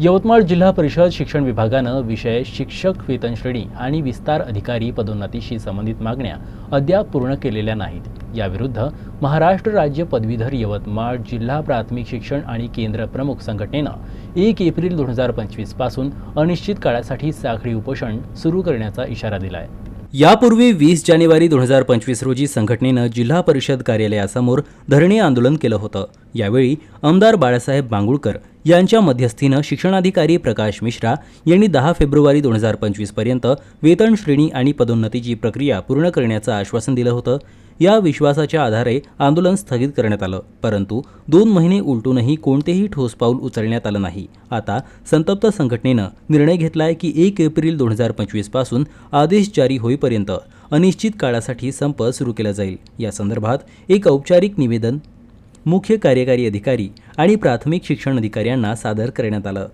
यवतमाळ जिल्हा परिषद शिक्षण विभागानं विषय शिक्षक वेतन श्रेणी आणि विस्तार अधिकारी पदोन्नतीशी संबंधित मागण्या अद्याप पूर्ण केलेल्या नाहीत. याविरुद्ध महाराष्ट्र राज्य पदवीधर यवतमाळ जिल्हा प्राथमिक शिक्षण आणि केंद्र प्रमुख संघटनेनं एक एप्रिल दोन हजार पंचवीसपासून अनिश्चित काळासाठी साखळी उपोषण सुरू करण्याचा इशारा दिलाय. यापूर्वी वीस जानेवारी दोन हजार पंचवीस रोजी संघटनेनं जिल्हा परिषद कार्यालयासमोर धरणे आंदोलन केलं होतं. यावेळी आमदार बाळासाहेब बांगुळकर यांच्या मध्यस्थीनं शिक्षणाधिकारी प्रकाश मिश्रा यांनी दहा फेब्रुवारी दोन हजार पंचवीसपर्यंत वेतन श्रेणी आणि पदोन्नतीची प्रक्रिया पूर्ण करण्याचं आश्वासन दिलं होतं. या विश्वासाच्या आधारे आंदोलन स्थगित करण्यात आलं. परंतु दोन महिने उलटूनही कोणतेही ठोस पाऊल उचलण्यात आलं नाही. आता संतप्त संघटनेनं निर्णय घेतलाय की एक एप्रिल दोन हजार पंचवीसपासून आदेश जारी होईपर्यंत अनिश्चित काळासाठी संप सुरू केला जाईल. या संदर्भात एक औपचारिक निवेदन मुख्य कार्यकारी अधिकारी आणि प्राथमिक शिक्षण अधिकाऱ्यांना सादर करण्यात आलं.